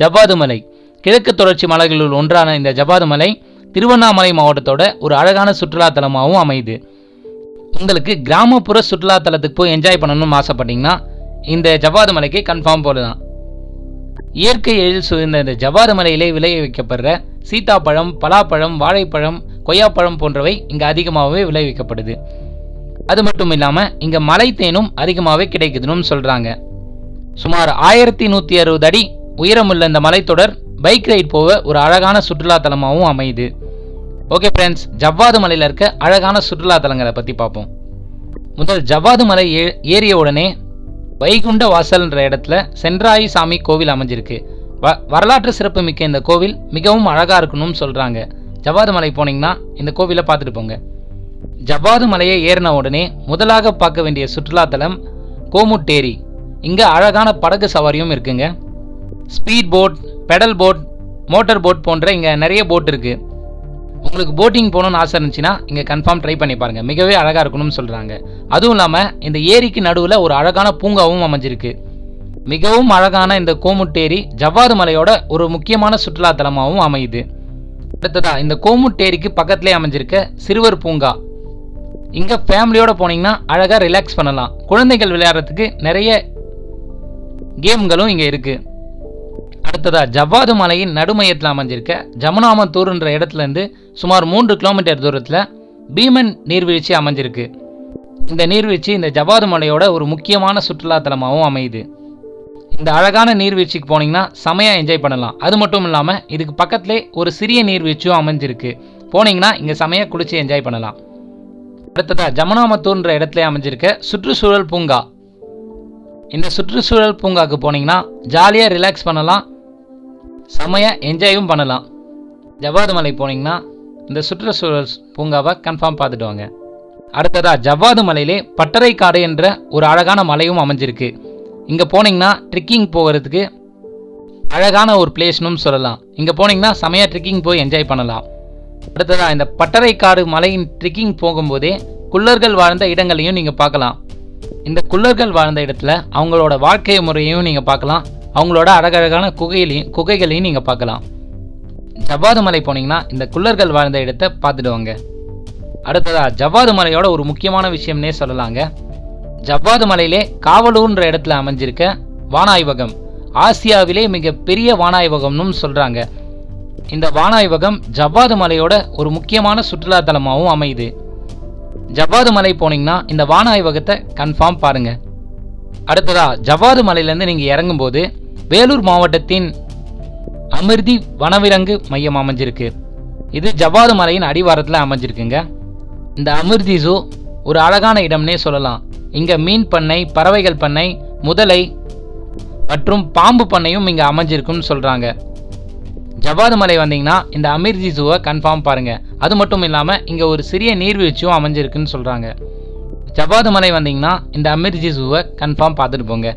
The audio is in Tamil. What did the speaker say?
ஜவ்வாது மலை கிழக்கு தொடர்ச்சி மலைகளுள் ஒன்றான இந்த ஜவ்வாது மலை திருவண்ணாமலை மாவட்டத்தோட ஒரு அழகான சுற்றுலா தலமாகவும் அமையுது. உங்களுக்கு கிராமப்புற சுற்றுலா தலத்துக்கு போய் என்ஜாய் பண்ணணும்னு ஆசைப்பட்டீங்கன்னா இந்த ஜவ்வாது மலைக்கு கன்ஃபார்ம் போடலாம். இயற்கை எழில் சூழ்ந்த இந்த ஜவ்வாது மலையிலே விளைய வைக்கப்படுற சீத்தாப்பழம் பலாப்பழம் வாழைப்பழம் கொய்யாப்பழம் போன்றவை இங்கே அதிகமாகவே விளைவிக்கப்படுது அது மட்டும் இல்லாமல் இங்கே மலை தேனும் அதிகமாகவே கிடைக்குதுன்னு சொல்கிறாங்க சுமார் ஆயிரத்தி நூற்றி அறுபது அடி உயரமுள்ள இந்த மலைத்தொடர் பைக் ரைட் போக ஒரு அழகான சுற்றுலா தலமாகவும் அமையுது. ஓகே ஃப்ரெண்ட்ஸ் ஜவ்வாது மலையில் இருக்க அழகான சுற்றுலா தலங்களை பற்றி பார்ப்போம். முதல் ஜவ்வாது மலை ஏ ஏறிய உடனே வைகுண்ட வாசல்ன்ற இடத்துல சென்றாயி சாமி கோவில் அமைஞ்சிருக்கு. வ வரலாற்று சிறப்பு மிக்க இந்த கோவில் மிகவும் அழகாக இருக்கணும்னு சொல்கிறாங்க ஜவ்வாது மலை போனீங்கன்னா இந்த கோவிலை பார்த்துட்டு போங்க. ஜவ்வாது மலையை ஏறின உடனே முதலாக பார்க்க வேண்டிய சுற்றுலாத்தலம் கோமுட்டேரி. இங்கே அழகான படகு சவாரியும் இருக்குங்க. Speed boat pedal boat motor boat போன்ற இங்கே நிறைய போட் இருக்குது உங்களுக்கு போட்டிங் போகணும்னு ஆசை இருந்துச்சுன்னா இங்கே கன்ஃபார்ம் ட்ரை பண்ணி பாருங்கள் மிகவே அழகாக இருக்கணும்னு சொல்கிறாங்க அதுவும் இல்லாமல் இந்த ஏரிக்கு நடுவில் ஒரு அழகான பூங்காவும் அமைஞ்சிருக்கு. மிகவும் அழகான இந்த கோமுட்டேரி ஜவ்வாது மலையோட ஒரு முக்கியமான சுற்றுலாத்தலமாகவும் அமையுது. அடுத்ததா இந்த கோமுட்டேரிக்கு பக்கத்திலே அமைஞ்சிருக்க சிறுவர் பூங்கா. இங்கே ஃபேமிலியோட போனீங்கன்னா அழகாக ரிலாக்ஸ் பண்ணலாம். குழந்தைகள் விளையாடுறதுக்கு நிறைய கேம்களும் இங்கே இருக்குது அடுத்ததா ஜவ்வாது மலையின் நடுமையத்தில் அமைஞ்சிருக்க ஜமுனாமத்தூர்ன்ற இடத்துல இருந்து சுமார் மூன்று கிலோமீட்டர் தூரத்தில் பீமன் நீர்வீழ்ச்சி அமைஞ்சிருக்கு. இந்த நீர்வீழ்ச்சி இந்த ஜவ்வாது மலையோட ஒரு முக்கியமான சுற்றுலாத்தலமாகவும் அமையுது. இந்த அழகான நீர்வீழ்ச்சிக்கு போனீங்கன்னா செமையாக என்ஜாய் பண்ணலாம். அது மட்டும் இல்லாமல் இதுக்கு பக்கத்திலே ஒரு சிறிய நீர்வீழ்ச்சியும் அமைஞ்சிருக்கு. போனீங்கன்னா இங்கே செமையாக குளிச்சு என்ஜாய் பண்ணலாம். அடுத்ததாக ஜமுனாமத்தூர்ன்ற இடத்துல அமைஞ்சிருக்க சுற்றுச்சூழல் பூங்கா. இந்த சுற்றுச்சூழல் பூங்காவுக்கு போனீங்கன்னா ஜாலியாக ரிலாக்ஸ் பண்ணலாம். செமையாக என்ஜாயும் பண்ணலாம். ஜவ்வாது மலை போனீங்கன்னா இந்த சுற்றுச்சூழல் பூங்காவை கன்ஃபார்ம் பார்த்துட்டு வாங்க அடுத்ததாக ஜவ்வாது மலையிலே பட்டறைக்காடு என்ற ஒரு அழகான மலையும் அமைஞ்சிருக்கு. இங்கே போனீங்கன்னா ட்ரிக்கிங் போகிறதுக்கு அழகான ஒரு பிளேஸ்னும் சொல்லலாம். இங்கே போனீங்கன்னா செமையாக ட்ரிக்கிங் போய் என்ஜாய் பண்ணலாம். அடுத்ததாக இந்த பட்டறைக்காடு மலையின் ட்ரிக்கிங் போகும்போதே குள்ளர்கள் வாழ்ந்த இடங்களையும் நீங்கள் பார்க்கலாம். இந்த குள்ளர்கள் வாழ்ந்த இடத்துல அவங்களோட வாழ்க்கை முறையையும் நீங்கள் பார்க்கலாம். அவங்களோட அழகழகான குகையிலையும் குகைகளையும் நீங்கள் பார்க்கலாம். ஜவ்வாது மலை போனீங்கன்னா இந்த குள்ளர்கள் வாழ்ந்த இடத்தை பார்த்துட்டு வாங்க ஜவ்வாது மலையோட ஒரு முக்கியமான விஷயம்னே சொல்லலாங்க. ஜவ்வாது மலையிலே காவலூர்ன்ற இடத்துல அமைஞ்சிருக்க வானாய்வகம். ஆசியாவிலே மிக பெரிய வானாய்வகம்னு சொல்கிறாங்க இந்த வானாய்வகம் ஜவ்வாது மலையோட ஒரு முக்கியமான சுற்றுலா தலமாகவும் அமையுது. ஜவ்வாது மலை போனீங்கன்னா இந்த வானாய்வகத்தை கன்ஃபார்ம் பாருங்கள் அடுத்ததா ஜவ்வாது மலையிலேருந்து நீங்கள் இறங்கும்போது வேலூர் மாவட்டத்தின் அமிர்தி வனவிலங்கு மையம் அமைஞ்சிருக்கு. இது ஜவ்வாது மலையின் அடிவாரத்தில் அமைஞ்சிருக்குங்க. இந்த அமிர்தி ஜூ ஒரு அழகான இடம்னே சொல்லலாம். இங்கே மீன் பண்ணை பறவைகள் பண்ணை முதலை மற்றும் பாம்பு பண்ணையும் இங்கே அமைஞ்சிருக்குன்னு சொல்கிறாங்க ஜவ்வாது மலை வந்தீங்கன்னா இந்த அமிர்தி ஜூவை கன்ஃபார்ம் பாருங்கள் அது மட்டும் இல்லாமல் இங்கே ஒரு சிறிய நீர்வீழ்ச்சியும் அமைஞ்சிருக்குன்னு சொல்கிறாங்க ஜவ்வாது மலை வந்தீங்கன்னா இந்த அமிர்ஜி ஜூவை கன்ஃபார்ம் பார்த்துட்டு போங்க.